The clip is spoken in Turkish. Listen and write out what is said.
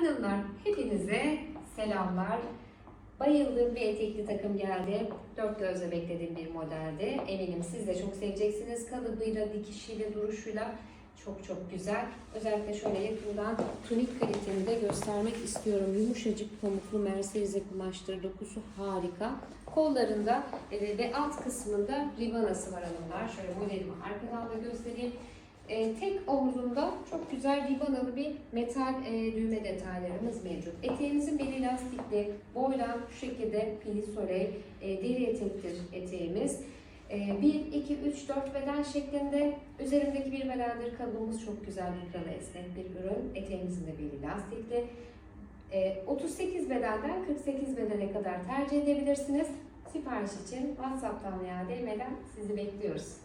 Hanımlar hepinize selamlar. Bayıldığım bir etekli takım geldi. Dört gözle beklediğim bir modeldi. Eminim siz de çok seveceksiniz. Kalıbıyla, dikişiyle, duruşuyla çok çok güzel. Özellikle şöyle yakından tunik kaliteni de göstermek istiyorum. Yumuşacık pamuklu merserize kumaştır. Dokusu harika. Kollarında e, ve alt kısmında ribanası var hanımlar. Şöyle modelimi arkadan da göstereyim. E, tek omzunda çok güzel ribanalı bir metal e, düğme detaylarımız mevcut. Eteğimizin beli lastikli, boylan şu şekilde pili soley, e, deri etektir eteğimiz. E, 1, 2, 3, 4 beden şeklinde üzerindeki bir bedendir. Kalıbımız çok güzel likralı esnek bir ürün. Eteğimizin de beli lastikli. E, 38 bedenden 48 bedene kadar tercih edebilirsiniz. Sipariş için WhatsApp'tan veya DM'den sizi bekliyoruz.